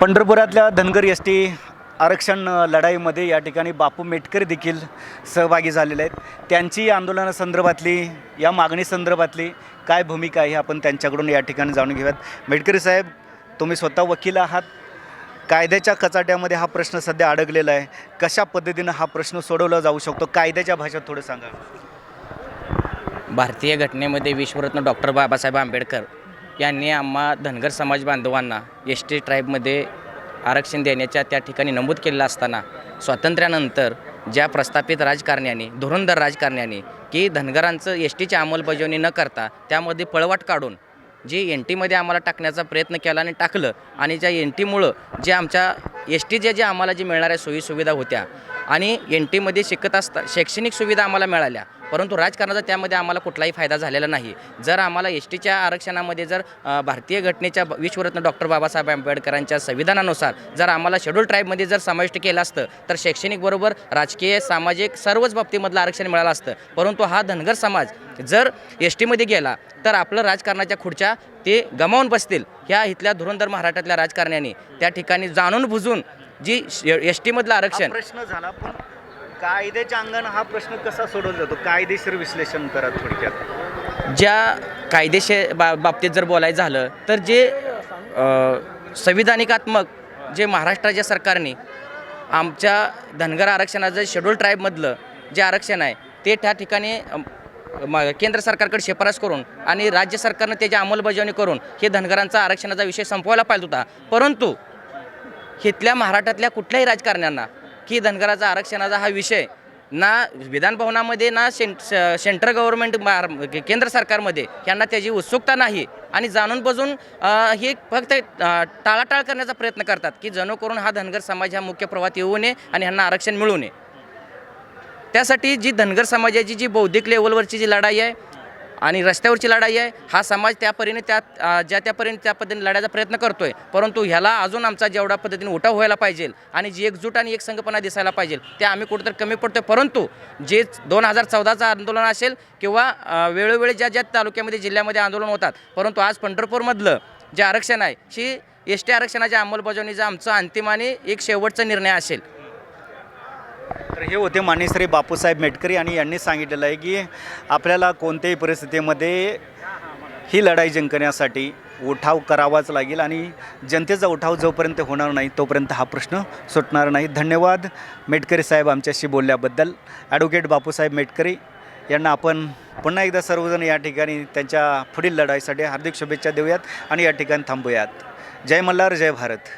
पंढरपुरातल्या Dhangar S T आरक्षण लढाईमध्ये या ठिकाणी बापू मेटकर देखील सहभागी झालेले आहेत. त्यांची आंदोलनासंदर्भातली या मागणी संदर्भातली काय भूमिका आहे आपण त्यांच्याकडून या ठिकाणी जाणून घेऊयात. मेटकरी साहेब तुम्ही स्वतः वकील आहात. कायद्याच्या कचाट्यामध्ये हा प्रश्न सध्या अडकलेला आहे. कशा पद्धतीनं हा प्रश्न सोडवला जाऊ शकतो? कायद्याच्या भाषेत थोडं सांगा. भारतीय घटनेमध्ये विश्वरत्न डॉक्टर बाबासाहेब आंबेडकर यांनी आम्हा धनगर समाज बांधवांना एस टी ट्राईबमध्ये आरक्षण देण्याच्या त्या ठिकाणी नमूद केलेलं असताना स्वातंत्र्यानंतर ज्या प्रस्थापित राजकारण्याने धुरंधर राजकारण्याने की धनगरांचं एस टीची अंमलबजावणी न करता त्यामध्ये पळवाट काढून जे एन टीमध्ये आम्हाला टाकण्याचा प्रयत्न केला आणि टाकलं आणि ज्या एन टीमुळं जे आमच्या एस टीच्या जे आम्हाला जे मिळणाऱ्या सोयीसुविधा होत्या आणि एन टीमध्ये शिकत असता शैक्षणिक सुविधा आम्हाला मिळाल्या. परंतु राजकारणाचा त्यामध्ये आम्हाला कुठलाही फायदा झालेला नाही. जर आम्हाला एस टीच्या आरक्षणामध्ये जर भारतीय घटनेच्या विश्वरत्न डॉक्टर बाबासाहेब आंबेडकरांच्या संविधानानुसार जर आम्हाला शेड्यूल ट्राईबमध्ये जर समाविष्ट केलं असतं तर शैक्षणिक बरोबर राजकीय सामाजिक सर्वच बाबतीमधलं आरक्षण मिळालं असतं. परंतु हा धनगर समाज जर एस टीमध्ये गेला तर आपलं राजकारणाच्या खुर्च्या ते गमावून बसतील. ह्या इथल्या धुरंधर महाराष्ट्रातल्या राजकारण्याने. त्या ठिकाणी जाणून बुजून जी एस टीमधलं आरक्षण प्रश्न झाला पण कायद्याच्या अंगानं हा प्रश्न कसा सोडवला जातो? कायदेशीर विश्लेषण करा थोडक्यात. ज्या कायदेशीर बा बाबतीत जर बोलायचं झालं तर जे संविधानिकात्मक जे महाराष्ट्राच्या सरकारने आमच्या धनगर आरक्षणाचं शेड्यूल ट्राईबमधलं जे आरक्षण आहे ते त्या ठिकाणी म- केंद्र सरकारकडे शिफारस करून आणि राज्य सरकारनं त्याची अंमलबजावणी करून हे धनगरांचा आरक्षणाचा विषय संपवायला पाहिजे होता. परंतु इथल्या महाराष्ट्रातल्या कुठल्याही राजकारण्यांना की धनगराचा आरक्षणाचा हा विषय ना विधानभवनामध्ये ना सें सेंट्रल गव्हर्नमेंट मार केंद्र सरकारमध्ये यांना त्याची उत्सुकता नाही आणि जाणून बजून हे फक्त टाळाटाळ करण्याचा प्रयत्न करतात की जणू करून हा धनगर समाज ह्या मुख्य प्रवाहात येऊ नये आणि ह्यांना आरक्षण मिळू नये. त्यासाठी जी धनगर समाजाची जी बौद्धिक लेवलवरची जी लढाई आहे आणि रस्त्यावरची लढाई आहे हा समाज त्या परीने त्या ज्या त्या परीने त्या पद्धतीने लढायचा प्रयत्न करतोय. परंतु ह्याला अजून आमचा जेवढा पद्धतीने उठाव व्हायला पाहिजे आणि जी एकजूट आणि एक संघपणा दिसायला पाहिजे ते आम्ही कुठेतरी कमी पडतोय. परंतु जे दोन हजार चौदाचं आंदोलन असेल किंवा वेळोवेळी ज्या ज्या तालुक्यामध्ये जिल्ह्यामध्ये आंदोलन होतात परंतु आज पंढरपूरमधलं जे आरक्षण आहे ही एस टी आरक्षणाच्या अंमलबजावणीचा आमचा अंतिम आणि एक शेवटचा निर्णय असेल. तर हे होते मानेश्री श्री बापूसाहेब मेटकरी आणि यांनी सांगितलेलं आहे की आपल्याला कोणत्याही परिस्थितीमध्ये ही लढाई जिंकण्यासाठी उठाव करावाच लागेल आणि जनतेचा उठाव जोपर्यंत होणार नाही तोपर्यंत हा प्रश्न सुटणार नाही. धन्यवाद मेटकरी साहेब आमच्याशी बोलल्याबद्दल. ॲडव्होकेट बापूसाहेब मेटकरी यांना आपण पुन्हा एकदा सर्वजण या ठिकाणी त्यांच्या पुढील लढाईसाठी हार्दिक शुभेच्छा देऊयात आणि या ठिकाणी थांबूयात. जय मल्हार जय भारत.